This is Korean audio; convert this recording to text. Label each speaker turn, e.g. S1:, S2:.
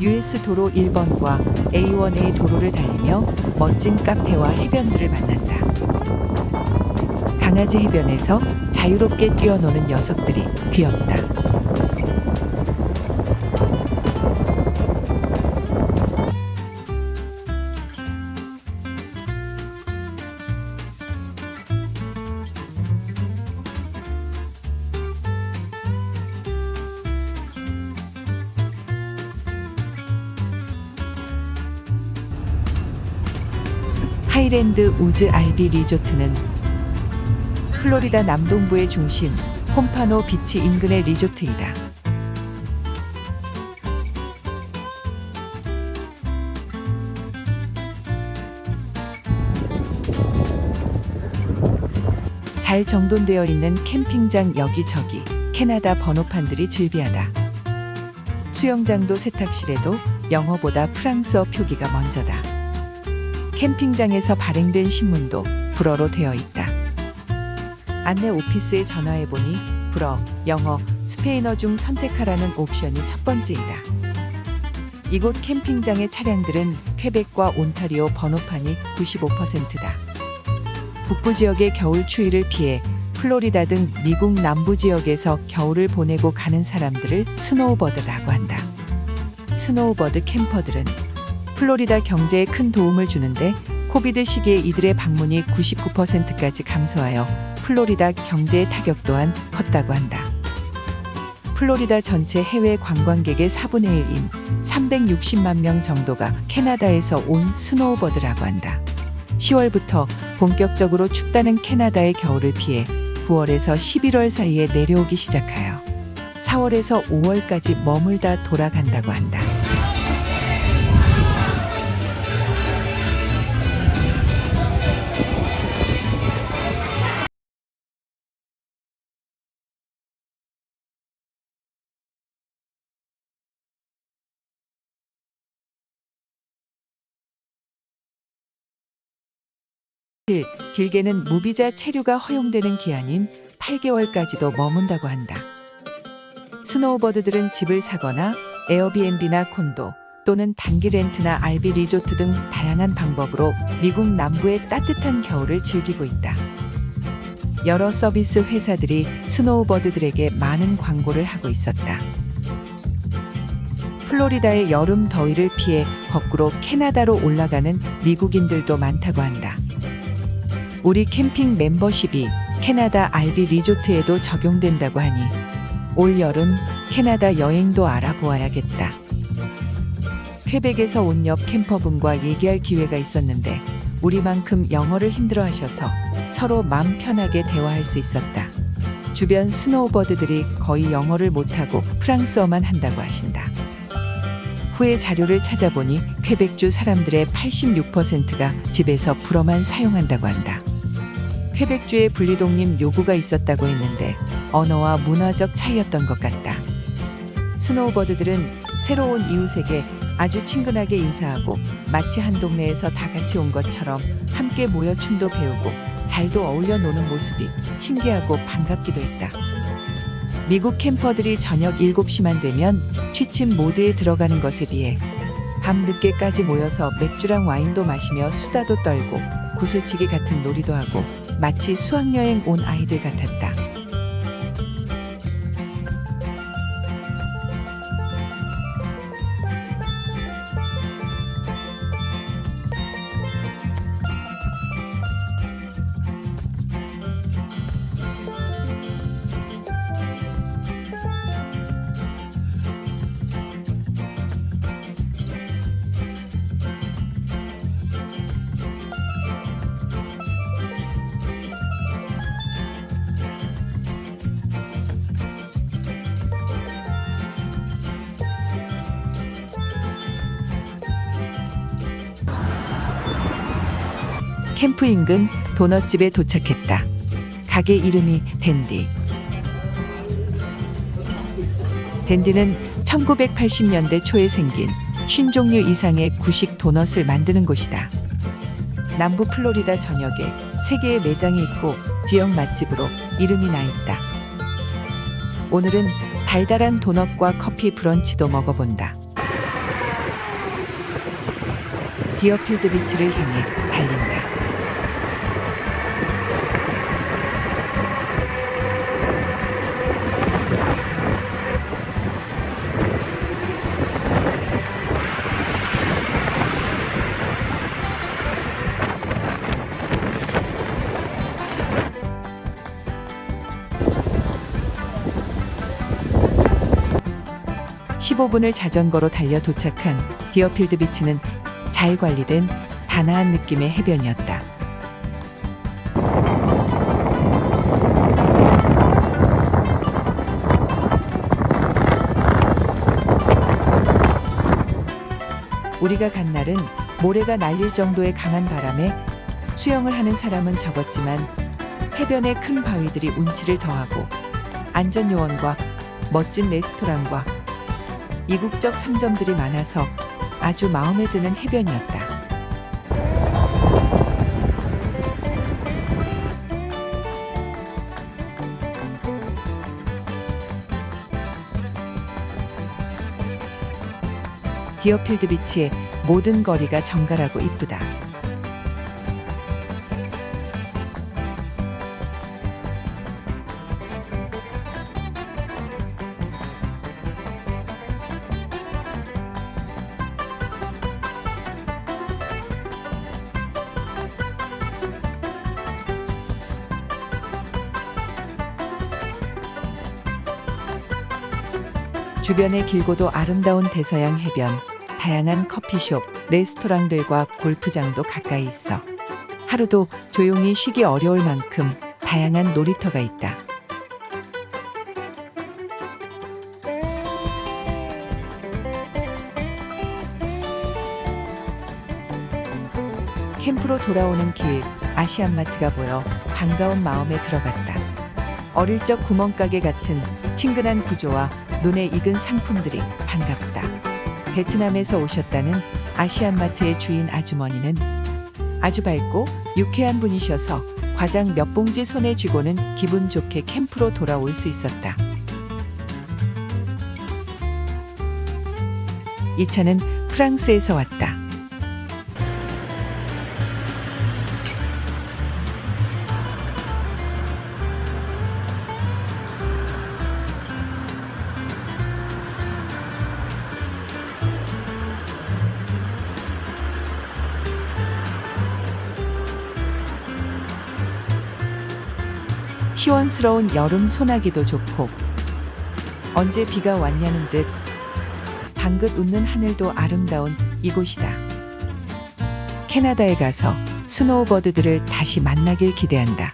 S1: US 도로 1번과 A1A 도로를 달리며 멋진 카페와 해변들을 만난다. 강아지 해변에서 자유롭게 뛰어노는 녀석들이 귀엽다. 하이랜드 우즈 알비 리조트는 플로리다 남동부의 중심 홈파노 비치 인근의 리조트이다. 잘 정돈되어 있는 캠핑장 여기저기 캐나다 번호판들이 즐비하다. 수영장도 세탁실에도 영어보다 프랑스어 표기가 먼저다. 캠핑장에서 발행된 신문도 불어로 되어 있다. 안내 오피스에 전화해 보니 불어, 영어, 스페인어 중 선택하라는 옵션이 첫 번째이다. 이곳 캠핑장의 차량들은 퀘벡과 온타리오 번호판이 95%다. 북부 지역의 겨울 추위를 피해 플로리다 등 미국 남부 지역에서 겨울을 보내고 가는 사람들을 스노우버드라고 한다. 스노우버드 캠퍼들은 플로리다 경제에 큰 도움을 주는데 코비드 시기에 이들의 방문이 99%까지 감소하여 플로리다 경제의 타격 또한 컸다고 한다. 플로리다 전체 해외 관광객의 4분의 1인 360만 명 정도가 캐나다에서 온 스노우버드라고 한다. 10월부터 본격적으로 춥다는 캐나다의 겨울을 피해 9월에서 11월 사이에 내려오기 시작하여 4월에서 5월까지 머물다 돌아간다고 한다. 길, 길게는 무비자 체류가 허용되는 기한인 8개월까지도 머문다고 한다. 스노우버드들은 집을 사거나 에어비앤비나 콘도 또는 단기 렌트나 RV 리조트 등 다양한 방법으로 미국 남부의 따뜻한 겨울을 즐기고 있다. 여러 서비스 회사들이 스노우버드들에게 많은 광고를 하고 있었다. 플로리다의 여름 더위를 피해 거꾸로 캐나다로 올라가는 미국인들도 많다고 한다. 우리 캠핑 멤버십이 캐나다 RV 리조트에도 적용된다고 하니 올 여름 캐나다 여행도 알아보아야겠다. 퀘벡에서 온 옆 캠퍼분과 얘기할 기회가 있었는데 우리만큼 영어를 힘들어 하셔서 서로 마음 편하게 대화할 수 있었다. 주변 스노우버드들이 거의 영어를 못하고 프랑스어만 한다고 하신다. 후에 자료를 찾아보니 퀘벡주 사람들의 86%가 집에서 불어만 사용한다고 한다. 퀘벡주의 분리독립 요구가 있었다고 했는데 언어와 문화적 차이였던 것 같다. 스노우버드들은 새로운 이웃에게 아주 친근하게 인사하고 마치 한 동네에서 다 같이 온 것처럼 함께 모여 춤도 배우고 잘도 어울려 노는 모습이 신기하고 반갑기도 했다. 미국 캠퍼들이 저녁 7시만 되면 취침 모드에 들어가는 것에 비해 밤 늦게까지 모여서 맥주랑 와인도 마시며 수다도 떨고 구슬치기 같은 놀이도 하고 마치 수학여행 온 아이들 같았다. 캠프 인근 도넛집에 도착했다. 가게 이름이 댄디. 댄디는 1980년대 초에 생긴 50종류 이상의 구식 도넛을 만드는 곳이다. 남부 플로리다 전역에 3개의 매장이 있고 지역 맛집으로 이름이 나 있다. 오늘은 달달한 도넛과 커피 브런치도 먹어본다. 디어필드 비치를 향해 달린다. (15분을) 자전거로 달려 도착한 디어필드 비치는 잘 관리된 단아한 느낌의 해변이었다. 우리가 간 날은 모래가 날릴 정도의 강한 바람에 수영을 하는 사람은 적었지만 해변의 큰 바위들이 운치를 더하고 안전 요원과 멋진 레스토랑과 이국적 상점들이 많아서 아주 마음에 드는 해변이었다. 디어필드 비치의 모든 거리가 정갈하고 이쁘다. 주변에 길고도 아름다운 대서양 해변, 다양한 커피숍, 레스토랑들과 골프장도 가까이 있어 하루도 조용히 쉬기 어려울 만큼 다양한 놀이터가 있다. 캠프로 돌아오는 길 아시안마트가 보여 반가운 마음에 들어갔다. 어릴 적 구멍가게 같은 친근한 구조와 눈에 익은 상품들이 반갑다. 베트남에서 오셨다는 아시안마트의 주인 아주머니는 아주 밝고 유쾌한 분이셔서 과장 몇 봉지 손에 쥐고는 기분 좋게 캠프로 돌아올 수 있었다. 이 차는 프랑스에서 왔다. 시원스러운 여름 소나기도 좋고 언제 비가 왔냐는 듯 방긋 웃는 하늘도 아름다운 이곳이다. 캐나다에 가서 스노우버드들을 다시 만나길 기대한다.